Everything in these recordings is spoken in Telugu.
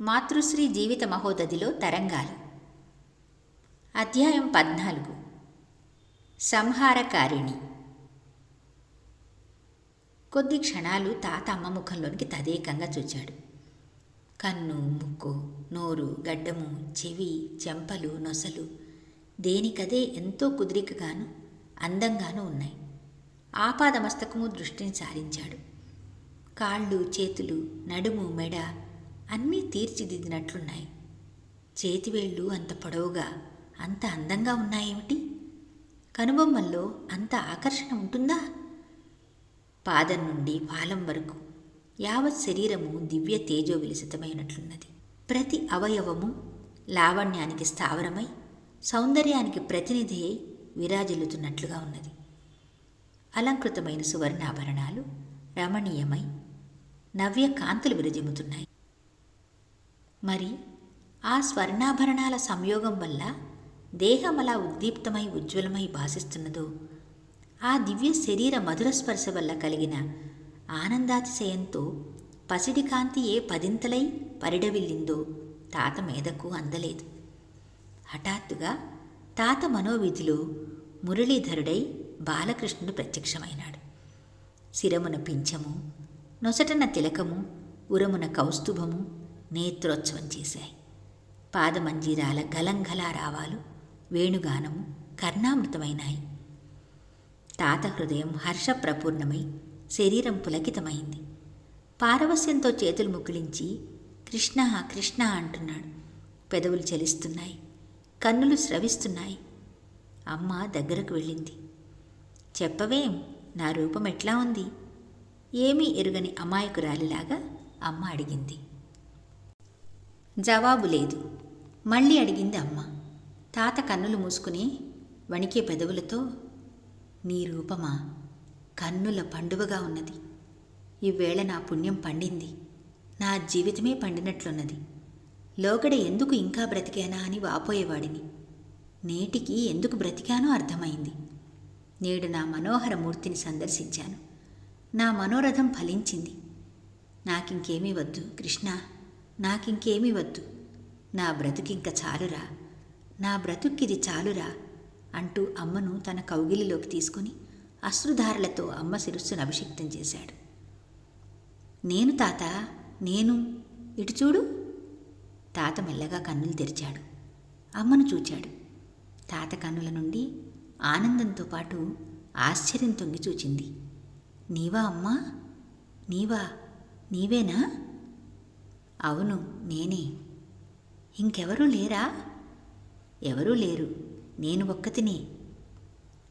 మాతృశ్రీ జీవిత మహోదధిలో తరంగాలు. అధ్యాయం పద్నాలుగు. సంహారకారిణి. కొద్ది క్షణాలు తాత అమ్మ ముఖంలోనికి తదేకంగా చూచాడు. కన్ను ముక్కు నోరు గడ్డము చెవి చెంపలు నొసలు దేనికదే ఎంతో కుదిరికగాను అందంగానూ ఉన్నాయి. ఆపాదమస్తకము దృష్టిని సారించాడు. కాళ్ళు చేతులు నడుము మెడ అన్నీ తీర్చిదిద్దినట్లున్నాయి. చేతివేళ్ళు అంత పొడవుగా అంత అందంగా ఉన్నాయేమిటి? కనుబొమ్మల్లో అంత ఆకర్షణ ఉంటుందా? పాదం నుండి పాలం వరకు యావత్ శరీరము దివ్య తేజో విలసితమైనట్లున్నది. ప్రతి అవయవము లావణ్యానికి స్థావరమై సౌందర్యానికి ప్రతినిధి అయి విరాజిల్లుతున్నట్లుగా ఉన్నది. అలంకృతమైన సువర్ణాభరణాలు రమణీయమై నవ్య కాంతులు విరజిమ్ముతున్నాయి. మరి ఆ స్వర్ణాభరణాల సంయోగం వల్ల దేహం అలా ఉద్దీప్తమై ఉజ్వలమై భాసిస్తున్నదో ఆ దివ్య శరీర మధుర స్పర్శ వల్ల కలిగిన ఆనందాతిశయంతో పసిడి కాంతి ఏ పదింతలై పరిడవిల్లిందో తాత మీదకు అందలేదు. హఠాత్తుగా తాత మనోవిధిలో మురళీధరుడై బాలకృష్ణుడు ప్రత్యక్షమైనాడు. శిరమున పింఛము నొసటన తిలకము ఉరమున కౌస్తుభము నేత్రోత్సవం చేశాయి. పాదమంజీరాల గలంగలా రావాలు వేణుగానము కర్ణామృతమైనాయి. తాత హృదయం హర్షప్రపూర్ణమై శరీరం పులకితమైంది. పారవస్యంతో చేతులు ముకుళించి కృష్ణ కృష్ణ అంటున్నాడు. పెదవులు చలిస్తున్నాయి కన్నులు స్రవిస్తున్నాయి. అమ్మ దగ్గరకు వెళ్ళింది. చెప్పవేం నా రూపం ఎట్లా ఉంది? ఏమీ ఎరుగని అమాయకురాలిలాగా? అమ్మ అడిగింది. జవాబు లేదు. మళ్ళీ అడిగింది అమ్మ. తాత కన్నులు మూసుకుని వణికే పెదవులతో నీ రూపమా? కన్నుల పండువగా ఉన్నది. ఈవేళ నా పుణ్యం పండింది. నా జీవితమే పండినట్లున్నది. లోగడ ఎందుకు ఇంకా బ్రతికానా అని వాపోయేవాడిని. నేటికి ఎందుకు బ్రతికానో అర్థమైంది. నేడు నా మనోహర మూర్తిని సందర్శించాను. నా మనోరథం ఫలించింది. నాకింకేమీ వద్దు కృష్ణ. నాకింకేమీ వద్దు. నా బ్రతుకింక చాలురా. నా బ్రతుక్కిది చాలురా అంటూ అమ్మను తన కౌగిలిలోకి తీసుకుని అశ్రుధారలతో అమ్మ శిరస్సును అభిషిక్తం చేశాడు. నేను తాత నేను ఇటు చూడు. తాత మెల్లగా కన్నులు తెరిచాడు. అమ్మను చూచాడు. తాత కన్నుల నుండి ఆనందంతో పాటు ఆశ్చర్యం తొంగి చూచింది. నీవా అమ్మా? నీవా? నీవేనా? అవును నేనే. ఇంకెవరూ లేరా? ఎవరూ లేరు. నేను ఒక్కతినే.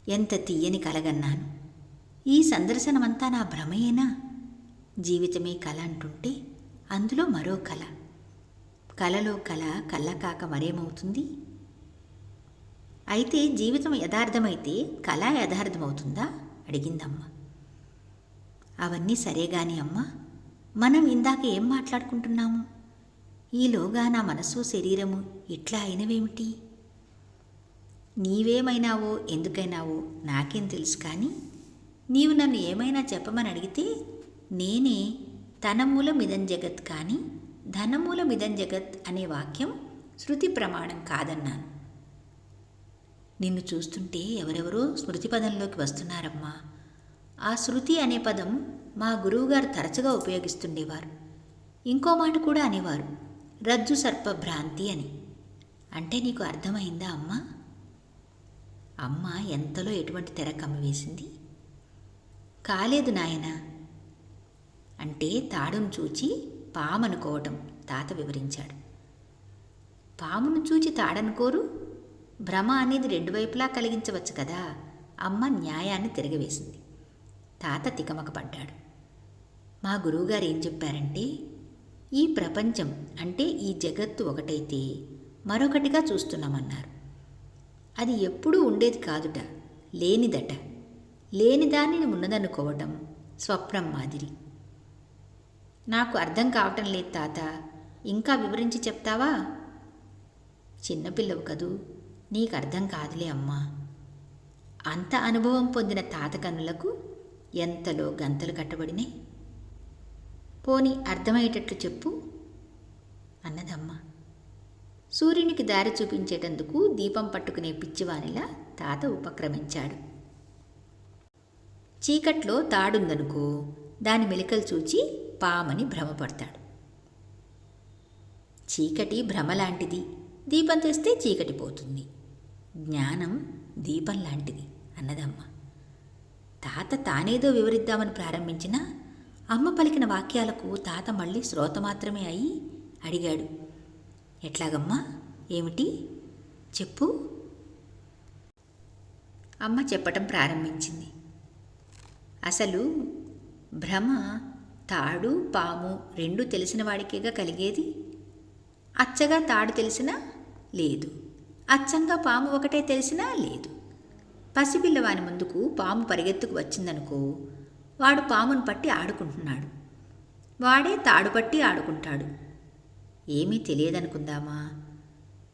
ఎంత తీయని కలగన్నాను. ఈ సందర్శనమంతా నా భ్రమయేనా? జీవితమే కళ అంటుంటే అందులో మరో కళ కలలో కళ కళ్ళకాక మరేమవుతుంది? అయితే జీవితం యథార్థమైతే కళ యథార్థమవుతుందా? అడిగిందమ్మ. అవన్నీ సరేగాని అమ్మా. మనం ఇందాక ఏం మాట్లాడుకుంటున్నాము? ఈలోగా నా మనసు శరీరము ఇట్లా అయినవేమిటి? నీవేమైనావో ఎందుకైనావో నాకేం తెలుసు కానీ నీవు నన్ను ఏమైనా చెప్పమని అడిగితే నేనే తనమూలమిదం జగత్ కానీ ధనమూలమిదం జగత్ అనే వాక్యం శృతి ప్రమాణం కాదన్నాను. నిన్ను చూస్తుంటే ఎవరెవరో స్మృతి పదంలోకి వస్తున్నారమ్మా. ఆ శృతి అనే పదం మా గురువుగారు తరచుగా ఉపయోగిస్తుండేవారు. ఇంకో మాట కూడా అనేవారు రజ్జు సర్ప భ్రాంతి అని. అంటే నీకు అర్థమైందా అమ్మ? అమ్మ ఎంతలో ఎటువంటి తెర కమ్మివేసింది కాలేదు నాయన అంటే తాడును చూచి పామనుకోవటం తాత వివరించాడు. పామును చూచి తాడనుకోరు? భ్రమ అనేది రెండు వైపులా కలిగించవచ్చు కదా అమ్మ న్యాయాన్ని తిరగవేసింది. తాత తికమకపడ్డాడు మా గురువుగారు ఏం చెప్పారంటే ఈ ప్రపంచం అంటే ఈ జగత్తు ఒకటైతే మరొకటిగా చూస్తున్నామన్నారు. అది ఎప్పుడూ ఉండేది కాదుట లేనిదట. లేని దానిని ఉన్నదనుకోవటం స్వప్నం మాదిరి. నాకు అర్థం కావటం లేదు తాత ఇంకా వివరించి చెప్తావా? చిన్నపిల్లవు కదూ నీకు అర్థం కాదులే అమ్మా. అంత అనుభవం పొందిన తాత కన్నులకు ఎంతలో గంతలు కట్టబడినాయి? పోని అర్థమయ్యేటట్లు చెప్పు అన్నదమ్మ. సూర్యునికి దారి చూపించేటందుకు దీపం పట్టుకునే పిచ్చివానిలా తాత ఉపక్రమించాడు. చీకట్లో తాడుందనుకో దాని మెలికలు చూచి పామని భ్రమపడతాడు. చీకటి భ్రమలాంటిది దీపం తెస్తే చీకటి పోతుంది. జ్ఞానం దీపం లాంటిది అన్నదమ్మ. తాత తానేదో వివరిద్దామని ప్రారంభించినా అమ్మ పలికిన వాక్యాలకు తాత మళ్ళీ శ్రోత మాత్రమే అయి అడిగాడు. ఎట్లాగమ్మా? ఏమిటి? చెప్పు. అమ్మ చెప్పటం ప్రారంభించింది. అసలు భ్రమ తాడు పాము రెండు తెలిసిన వాడికేగా కలిగేది? అచ్చగా తాడు తెలిసినా లేదు. అచ్చంగా పాము ఒకటే తెలిసినా లేదు. పసిపిల్లవాని ముందుకు పాము పరిగెత్తుకు వచ్చిందనుకో వాడు పామును పట్టి ఆడుకుంటున్నాడు. వాడే తాడు పట్టి ఆడుకుంటాడు. ఏమీ తెలియదనుకుందామా?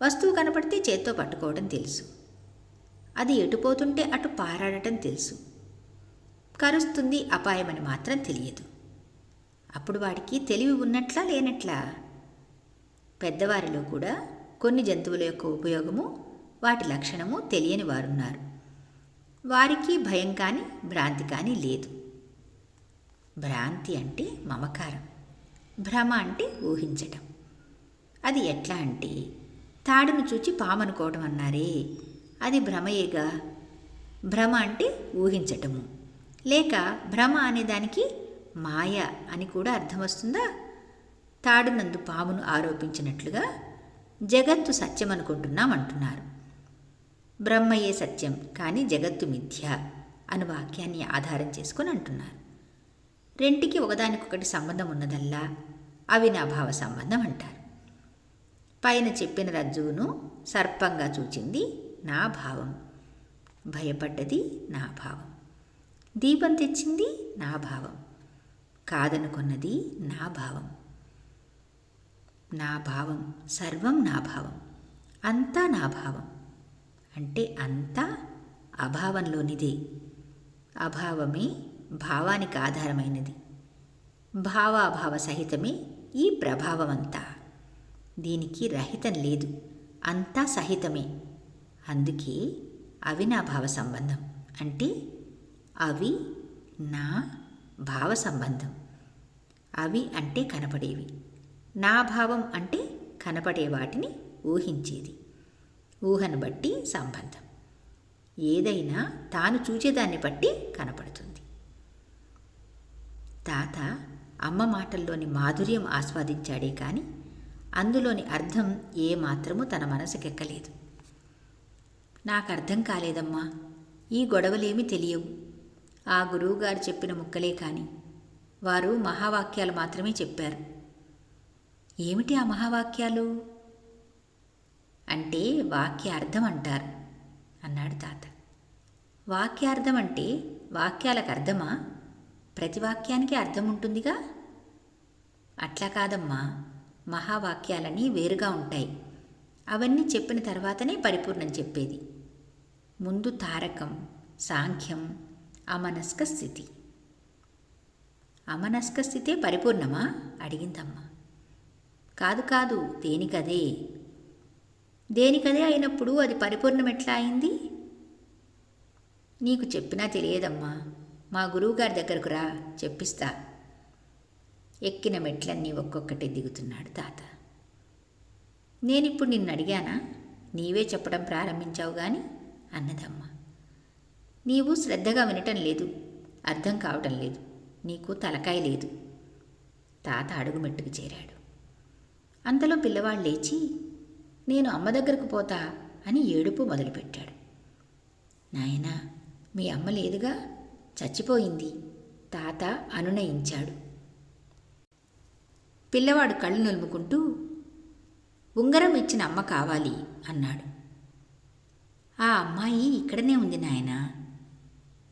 వస్తువు కనపడితే చేత్తో పట్టుకోవడం తెలుసు. అది ఎటుపోతుంటే అటు పారాడటం తెలుసు. కరుస్తుంది అపాయమని మాత్రం తెలియదు. అప్పుడు వాడికి తెలివి ఉన్నట్లా లేనట్లా? పెద్దవారిలో కూడా కొన్ని జంతువుల యొక్క ఉపయోగము వాటి లక్షణము తెలియని వారున్నారు. వారికి భయం కానీ భ్రాంతి కానీ లేదు. భ్రాంతి అంటే మమకారం. భ్రమ అంటే ఊహించటం. అది ఎట్లా అంటే తాడును చూచి పామనుకోవడం అన్నారే అది భ్రమయేగా? భ్రమ అంటే ఊహించటము. లేక భ్రమ అనేదానికి మాయ అని కూడా అర్థం వస్తుందా? తాడునందు పామును ఆరోపించినట్లుగా జగత్తు సత్యం అనుకుంటున్నాం అంటున్నారు. బ్రహ్మయే సత్యం కానీ జగత్తు మిథ్య అను వాక్యాన్ని ఆధారం చేసుకొని అంటున్నారు. రెంటికి ఒకదానికొకటి సంబంధం ఉన్నదల్లా అవినాభావ సంబంధం అంటారు పైన చెప్పిన రజ్జువును సర్పంగా చూచింది నా భావం. భయపడ్డది నా భావం. దీపం తెచ్చింది నా భావం. కాదనుకున్నది నా భావం. నా భావం సర్వం నా భావం. అంతా నా భావం. అంటే అంతా అభావంలోనిదే. అభావమే భావానికి ఆధారమైనది. భావాభావ సహితమే ఈ ప్రభావమంతా. దీనికి రహితం లేదు. అంతా సహితమే. అందుకే అవినాభావ సంబంధం అంటే అవి నా భావ సంబంధం. అవి అంటే కనపడేవి. నా భావం అంటే కనపడే వాటిని ఊహించేది. ఊహను బట్టి సంబంధం. ఏదైనా తాను చూచేదాన్ని బట్టి కనపడుతుంది. తాత అమ్మ మాటల్లోని మాధుర్యం ఆస్వాదించాడే కానీ అందులోని అర్థం ఏమాత్రము తన మనసుకెక్కలేదు. నాకు అర్థం కాలేదమ్మా ఈ గొడవలేమి తెలియవు. ఆ గురువుగారు చెప్పిన ముక్కలే కాని వారు మహావాక్యాలు మాత్రమే చెప్పారు. ఏమిటి ఆ మహావాక్యాలు? అంటే వాక్యార్థం అంటారు అన్నాడు తాత. వాక్యార్థం అంటే వాక్యాలకు అర్థమా ప్రతి వాక్యానికి అర్థం ఉంటుందిగా అట్లా కాదమ్మా. మహావాక్యాలన్నీ వేరుగా ఉంటాయి. అవన్నీ చెప్పిన తర్వాతనే పరిపూర్ణం చెప్పేది. ముందు తారకం సాంఖ్యం అమనస్క స్థితి. అమనస్క స్థితే పరిపూర్ణమా? అడిగిందమ్మ. కాదు కాదు దేనికదే? దేనికదే అయినప్పుడు అది పరిపూర్ణం ఎట్లా అయింది? నీకు చెప్పినా తెలియదమ్మా. మా గురువుగారి దగ్గరకు రా చెప్పిస్తా. ఎక్కిన మెట్లన్నీ ఒక్కొక్కటి దిగుతున్నాడు తాత. నేనిప్పుడు నిన్ను అడిగానా నీవే చెప్పడం ప్రారంభించావు గాని? అన్నదమ్మ. నీవు శ్రద్ధగా వినటం లేదు అర్థం కావటం లేదు నీకు తలకాయ లేదు. తాత అడుగుమెట్టుకు చేరాడు. అంతలో పిల్లవాడు లేచి నేను అమ్మ దగ్గరకు పోతా అని ఏడుపు మొదలుపెట్టాడు. నాయనా మీ అమ్మ లేదుగా? చచ్చిపోయింది. తాత అనునయించాడు. పిల్లవాడు కళ్ళు నలుముకుంటూ ఉంగరం ఇచ్చిన అమ్మ కావాలి అన్నాడు. ఆ అమ్మాయి ఇక్కడనే ఉంది నాయనా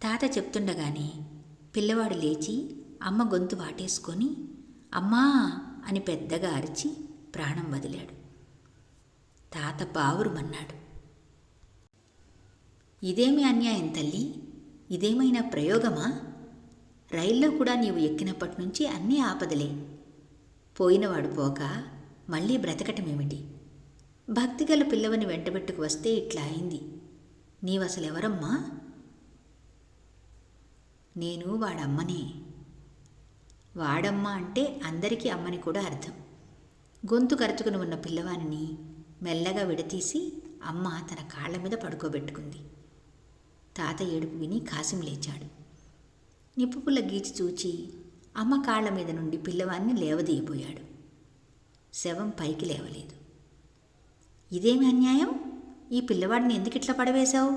తాత చెప్తుండగానే పిల్లవాడు లేచి అమ్మ గొంతు వాటేసుకొని అమ్మా అని పెద్దగా అరిచి ప్రాణం వదిలాడు. తాత బావురుమన్నాడు. ఇదేమి అన్యాయం తల్లి? ఇదేమైనా ప్రయోగమా? రైల్లో కూడా నీవు ఎక్కినప్పటి నుంచి అన్నీ ఆపదలే. పోయినవాడు పోక మళ్ళీ బ్రతకటమేమిటి? భక్తిగల పిల్లవని వెంటబెట్టుకు వస్తే ఇట్లా అయింది. నీవసలెవరమ్మా? నేను వాడమ్మనే. వాడమ్మ అంటే అందరికీ అమ్మని కూడా అర్థం. గొంతు కరుచుకుని ఉన్న పిల్లవానిని మెల్లగా విడతీసి అమ్మ తన కాళ్ళ మీద పడుకోబెట్టుకుంది. తాత ఏడుపు విని కాసిం లేచాడు. నిప్పుపుల్ల గీచి చూచి అమ్మ కాళ్ళ మీద నుండి పిల్లవాన్ని లేవదీయబోయాడు. శవం పైకి లేవలేదు. ఇదేమి అన్యాయం? ఈ పిల్లవాడిని ఎందుకు ఇట్లా పడవేశావు?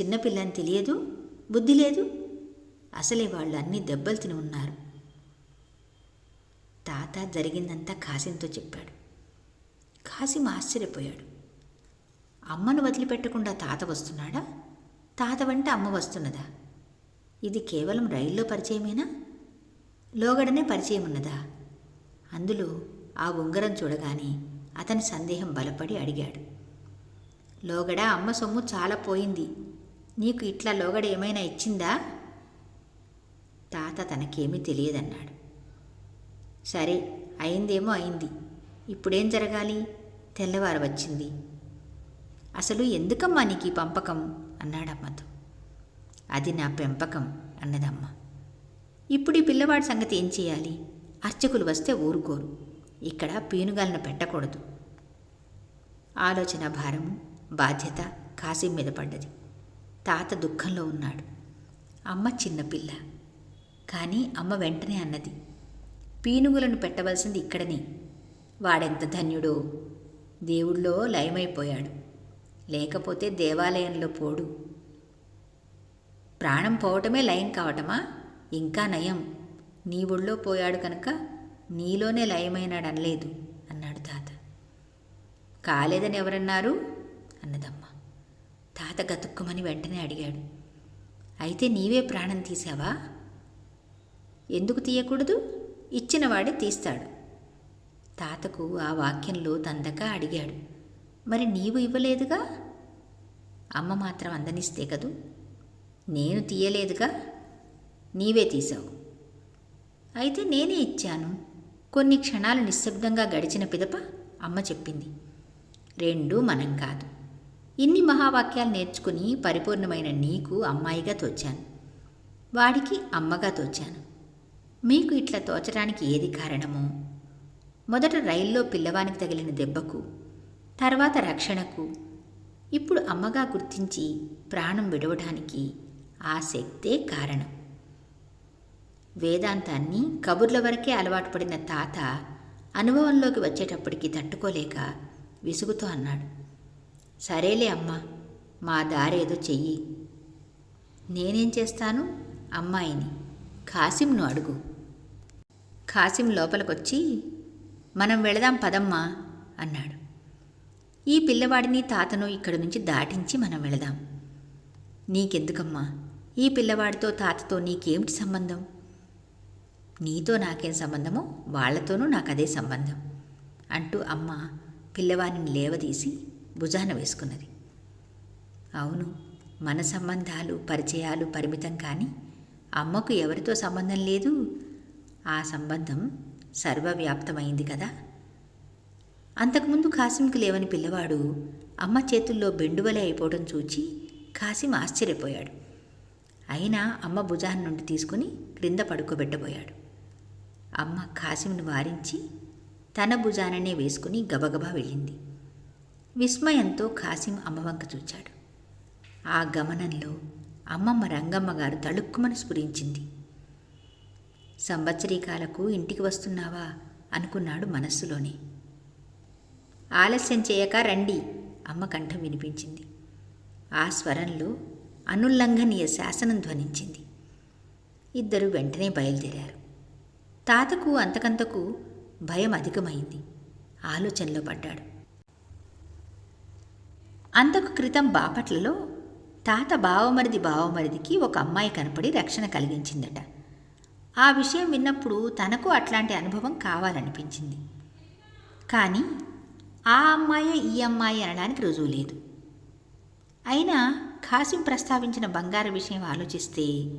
చిన్నపిల్లని తెలియదు? బుద్ధి లేదు? అసలే వాళ్ళు అన్ని దెబ్బలు తిని ఉన్నారు. తాత జరిగిందంతా కాసింతో చెప్పాడు. కాసిం ఆశ్చర్యపోయాడు. అమ్మను వదిలిపెట్టకుండా తాత వస్తున్నాడా? తాత వెంట అమ్మ వస్తున్నదా? ఇది కేవలం రైల్లో పరిచయమేనా? లోగడనే పరిచయం ఉన్నదా అందులో ఆ ఉంగరం చూడగానే అతని సందేహం బలపడి అడిగాడు. లోగడ అమ్మ సొమ్ము చాలా పోయింది. నీకు ఇట్లా లోగడ ఏమైనా ఇచ్చిందా? తాత తనకేమీ తెలియదన్నాడు. సరే అయిందేమో అయింది. ఇప్పుడేం జరగాలి? తెల్లవారు వచ్చింది. అసలు ఎందుకమ్మా నీకు ఈ పంపకం? అన్నాడమ్మతో. అది నా పెంపకం అన్నదమ్మ. ఇప్పుడు ఈ పిల్లవాడి సంగతి ఏం చేయాలి? అర్చకులు వస్తే ఊరుకోరు. ఇక్కడ పీనుగాలను పెట్టకూడదు. ఆలోచన భారము బాధ్యత కాసిం మీద పడ్డది. తాత దుఃఖంలో ఉన్నాడు. అమ్మ చిన్నపిల్ల కానీ అమ్మ వెంటనే అన్నది. పీనుగులను పెట్టవలసింది ఇక్కడనే. వాడెంత ధన్యుడో? దేవుళ్ళో లయమైపోయాడు. లేకపోతే దేవాలయంలో పోడు. ప్రాణం పోవటమే లయం కావటమా? ఇంకా నయం. నీ ఒళ్ళో పోయాడు కనుక నీలోనే లయమైనాడు అనలేదు అన్నాడు తాత. కాలేదని ఎవరన్నారు? అన్నదమ్మ. తాత గతుక్కుమని వెంటనే అడిగాడు. అయితే నీవే ప్రాణం తీసావా ఎందుకు తీయకూడదు? ఇచ్చినవాడే తీస్తాడు. తాతకు ఆ వాక్యంలో తందక అడిగాడు. మరి నీవు ఇవ్వలేదుగా? అమ్మ మాత్రం అందనిస్తే కదూ? నేను తీయలేదుగా? నీవే తీసావు. అయితే నేనే ఇచ్చాను. కొన్ని క్షణాలు నిశ్శబ్దంగా గడిచిన పిదప అమ్మ చెప్పింది. రెండూ మనం కాదు. ఇన్ని మహావాక్యాలు నేర్చుకుని పరిపూర్ణమైన నీకు అమ్మాయిగా తోచాను. వాడికి అమ్మగా తోచాను. మీకు ఇట్లా తోచడానికి ఏది కారణమో? మొదట రైల్లో పిల్లవానికి తగిలిన దెబ్బకు తర్వాత రక్షణకు. ఇప్పుడు అమ్మగా గుర్తించి ప్రాణం విడవడానికి ఆ శక్తే కారణం. వేదాంతాన్ని కబుర్ల వరకే అలవాటు పడిన తాత అనుభవంలోకి వచ్చేటప్పటికి తట్టుకోలేక విసుగుతో అన్నాడు. సరేలే అమ్మా మా దారేదో చెయ్యి. నేనేం చేస్తాను? అమ్మాయిని. కాసింను అడుగు. కాసిం లోపలికొచ్చి మనం వెళదాం పదమ్మా అన్నాడు. ఈ పిల్లవాడిని తాతను ఇక్కడి నుంచి దాటించి మనం వెళదాం. నీకెందుకమ్మా? ఈ పిల్లవాడితో తాతతో నీకేమిటి సంబంధం? నీతో నాకేం సంబంధమో వాళ్ళతోనూ నాకు అదే సంబంధం అంటూ అమ్మ పిల్లవాడిని లేవదీసి భుజాన వేసుకున్నది. అవును మన సంబంధాలు పరిచయాలు పరిమితం కానీ అమ్మకు ఎవరితో సంబంధం లేదు? ఆ సంబంధం సర్వవ్యాప్తమైంది కదా? అంతకుముందు కాసింకు లేవని పిల్లవాడు అమ్మ చేతుల్లో బెండువలే అయిపోవడం చూచి కాసిం ఆశ్చర్యపోయాడు. అయినా అమ్మ భుజాన్ని నుండి తీసుకుని క్రింద పడుకోబెట్టబోయాడు. అమ్మ కాసింను వారించి తన భుజాననే వేసుకుని గబగబా వెళ్ళింది. విస్మయంతో కాసిం అమ్మవంక చూచాడు. ఆ గమనంలో అమ్మమ్మ రంగమ్మ గారు తళుక్కుమని స్ఫురించింది సంవత్సరీకాలకు ఇంటికి వస్తున్నావా అనుకున్నాడు మనస్సులోనే. ఆలస్యం చేయక రండి. అమ్మ కంఠం వినిపించింది. ఆ స్వరంలో అనుల్లంఘనీయ శాసనం ధ్వనించింది. ఇద్దరు వెంటనే బయలుదేరారు. తాతకు అంతకంతకు భయం అధికమైంది. ఆలోచనలో పడ్డాడు. అంతకు క్రితం బాపట్లలో తాత బావమరిది బావమరిదికి ఒక అమ్మాయి కనపడి రక్షణ కలిగించిందట. ఆ విషయం విన్నప్పుడు తనకు అట్లాంటి అనుభవం కావాలనిపించింది. కానీ ఆ అమ్మాయే ఈ అమ్మాయి అనడానికి రుజువు లేదు. అయినా ఖాసిం ప్రస్తావించిన బంగారు విషయం ఆలోచిస్తే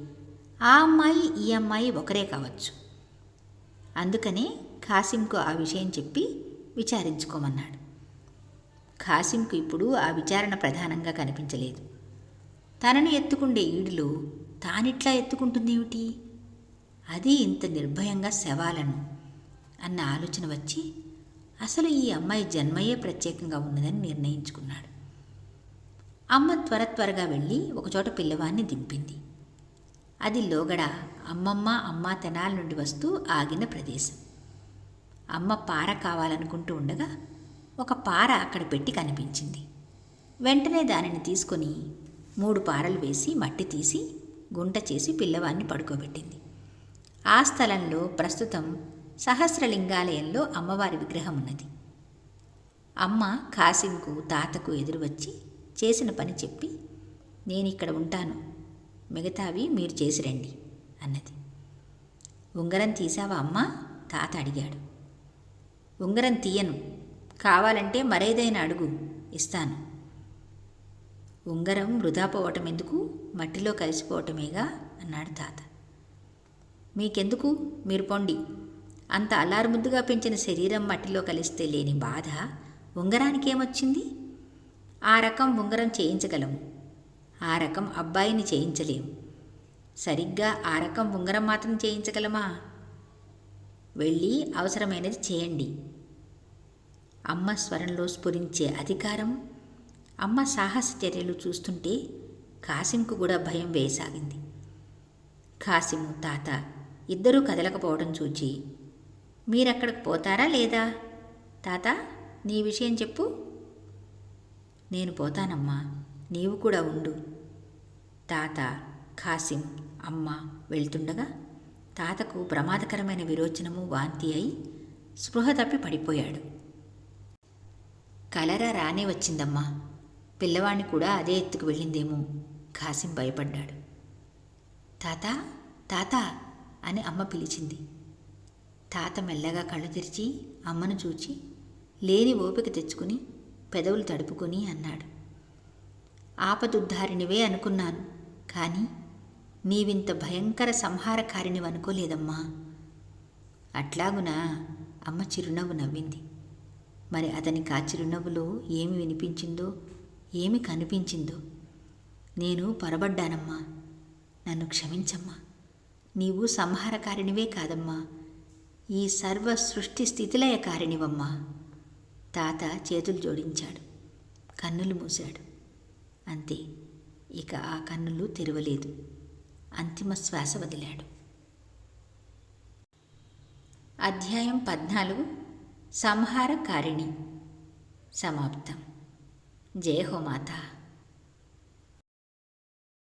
ఆ అమ్మాయి ఈ అమ్మాయి ఒకరే కావచ్చు. అందుకనే ఖాసింకు ఆ విషయం చెప్పి విచారించుకోమన్నాడు. ఖాసింకు ఇప్పుడు ఆ విచారణ ప్రధానంగా కనిపించలేదు. తనను ఎత్తుకుండే ఈడులో తానిట్లా ఎత్తుకుంటుందేమిటి? అది ఇంత నిర్భయంగా శవాలను అన్న ఆలోచన వచ్చి అసలు ఈ అమ్మాయి జన్మయే ప్రత్యేకంగా ఉన్నదని నిర్ణయించుకున్నాడు. అమ్మ త్వర త్వరగా వెళ్ళి ఒకచోట పిల్లవాన్ని దింపింది. అది లోగడ అమ్మమ్మ అమ్మ తెనాల నుండి వస్తూ ఆగిన ప్రదేశం. అమ్మ పార కావాలనుకుంటూ ఉండగా ఒక పార అక్కడ పెట్టి కనిపించింది. వెంటనే దానిని తీసుకొని మూడు పారలు వేసి మట్టి తీసి గుంట చేసి పిల్లవాన్ని పడుకోబెట్టింది. ఆ స్థలంలో ప్రస్తుతం సహస్రలింగాలయంలో అమ్మవారి విగ్రహం ఉన్నది అమ్మ కాసింకు తాతకు ఎదురు వచ్చి చేసిన పని చెప్పి నేను ఇక్కడ ఉంటాను. మిగతావి మీరు చేసి రండి అన్నది. ఉంగరం తీసావా అమ్మా? తాత అడిగాడు. ఉంగరం తీయను. కావాలంటే మరేదైనా అడుగు. ఇస్తాను. ఉంగరం వృధా పోవటం ఎందుకు? మట్టిలో కలిసిపోవటమేగా? అన్నాడు తాత. మీకెందుకు? మీరు పొండి. అంత అల్లారుముద్దుగా పెంచిన శరీరం మట్టిలో కలిస్తే లేని బాధ ఉంగరానికేమొచ్చింది? ఆ రకం ఉంగరం చేయించగలము. ఆ రకం అబ్బాయిని చేయించలేము. సరిగ్గా ఆ రకం ఉంగరం మాత్రం చేయించగలమా? వెళ్ళి అవసరమైనది చేయండి. అమ్మ స్వరంలో స్ఫురించే అధికారం అమ్మ సాహస చర్యలు చూస్తుంటే కాసింకు కూడా భయం వేయసాగింది. కాసిము తాత ఇద్దరూ కదలకపోవడం చూచి మీరక్కడికి పోతారా లేదా? తాత నీ విషయం చెప్పు. నేను పోతానమ్మా నీవు కూడా ఉండు. తాత ఖాసిం అమ్మ వెళ్తుండగా తాతకు ప్రమాదకరమైన విరోచనము వాంతి అయి స్పృహ తప్పి పడిపోయాడు. కలరా రానే వచ్చిందమ్మా. పిల్లవాణ్ణి కూడా అదే ఎత్తుకు వెళ్ళిందేమో ఖాసిం భయపడ్డాడు. తాత తాత అని అమ్మ పిలిచింది. తాత మెల్లగా కళ్ళు తెరిచి అమ్మను చూచి లేని ఓపిక తెచ్చుకుని పెదవులు తడుపుకొని అన్నాడు. ఆపదుద్ధారినివే అనుకున్నాను కానీ నీవింత భయంకర సంహారకారిని అనుకోలేదమ్మా. అట్లాగునా అమ్మ చిరునవ్వు నవ్వింది. మరి అతనికి ఆ చిరునవ్వులో ఏమి వినిపించిందో ఏమి కనిపించిందో? నేను పొరబడ్డానమ్మా. నన్ను క్షమించమ్మా. నీవు సంహారకారినివే కాదమ్మా. ఈ సర్వ సృష్టి స్థితిలయ కారణివమ్మ తాత చేతులు జోడించాడు. కన్నులు మూశాడు. అంతే ఇక ఆ కన్నులు తెరవలేదు. అంతిమ శ్వాస వదిలాడు. అధ్యాయం పద్నాలుగు. సంహార కారిణి సమాప్తం. జయ హో మాతా